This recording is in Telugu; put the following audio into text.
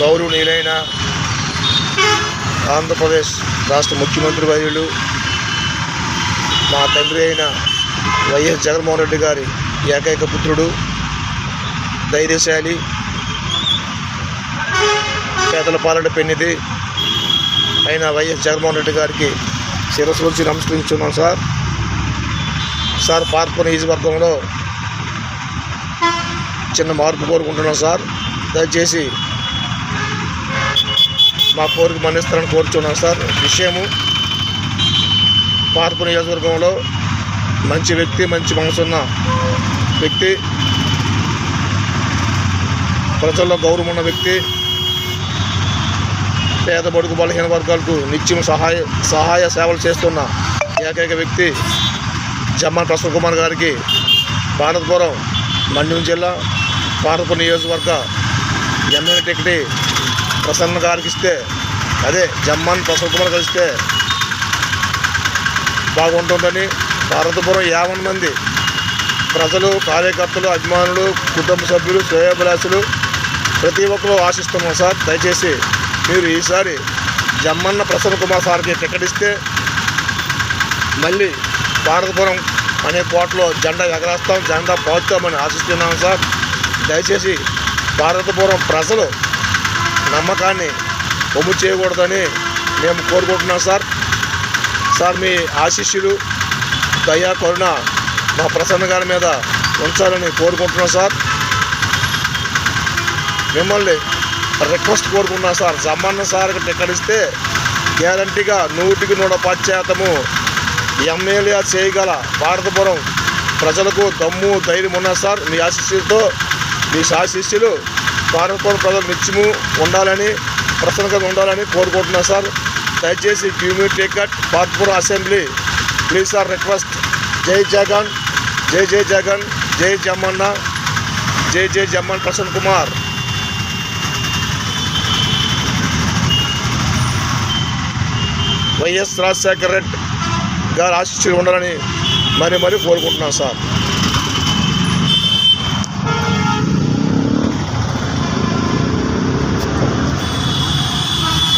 గౌరవనీయులైన ఆంధ్రప్రదేశ్ రాష్ట్ర ముఖ్యమంత్రి వర్యులు మా తండ్రి అయిన వైఎస్ జగన్మోహన్ రెడ్డి గారి ఏకైక పుత్రుడు ధైర్యశాలి పేదల పాలన పెన్నిది అయిన వైఎస్ జగన్మోహన్ రెడ్డి గారికి శిరస్సు నుంచి నమస్కరించున్నాం సార్. సార్ పార్పు నియోజకవర్గంలో చిన్న మార్పు కోరుకుంటున్నాం సార్. దయచేసి మా కోరిక మన్నిస్తారని కోరుచున్నాం సార్. విషయము పార్పు నియోజకవర్గంలో మంచి వ్యక్తి మంచి మనసున్న వ్యక్తి ప్రజల్లో గౌరవం ఉన్న వ్యక్తి పేద బడుగు బలహీన వర్గాలకు నిత్యం సహాయ సహాయ సేవలు చేస్తున్న ఏకైక వ్యక్తి జమ్మన్ ప్రసన్న కుమార్ గారికి భారతపురం మండ్యం జిల్లా భారతపురం నియోజకవర్గ ఎమ్మెల్యే టికెట్ ప్రసన్న గారికి ఇస్తే అదే జమ్మన్ ప్రసన్న కుమార్ కలిస్తే బాగుంటుందని భారతపురం యావన్ మంది ప్రజలు కార్యకర్తలు అభిమానులు కుటుంబ సభ్యులు శ్రేయోభిలాషులు ప్రతి ఒక్కరూ ఆశిస్తున్నాం సార్. దయచేసి మీరు ఈసారి జమ్మన్న ప్రసన్న కుమార్ సార్కి టికెట్ ఇస్తే మళ్ళీ భారతపురం అనే కోటలో జెండా ఎగరేస్తాం జెండా పోతామని ఆశిస్తున్నాం సార్. దయచేసి భారతపురం ప్రజలు నమ్మకాన్ని బొమ్ము చేయకూడదని మేము కోరుకుంటున్నాం సార్. సార్ మీ ఆశీస్సులు దయా కరుణ మా ప్రసన్న గారి మీద ఉంచాలని కోరుకుంటున్నాం సార్. మిమ్మల్ని రిక్వెస్ట్ కోరుకున్నా సార్. సమ్మన్న సార్ టికెట్ ఇస్తే గ్యారంటీగా నూటికి నూట పశ్చాత్తము ఎమ్మెల్యే చేయగల భారతపురం ప్రజలకు దమ్ము ధైర్యం ఉన్నా సార్. మీ ఆశీస్సులతో మీ ఆశీస్సులు భారతపురం ప్రజలు నిత్యము ఉండాలని ప్రసన్నంగా ఉండాలని కోరుకుంటున్నా సార్. దయచేసి క్యూమీ ticket Bharatapuram assembly please sir request. జై జగన్ జై జై జగన్ జై జమ్మన్న జై జై జమ్మన్ ప్రసన్న కుమార్. వైఎస్ రాజశేఖర్ రెడ్డి గారు ఆశిస్సులు ఉండాలని మరి మరి కోరుకుంటున్నాను సార్.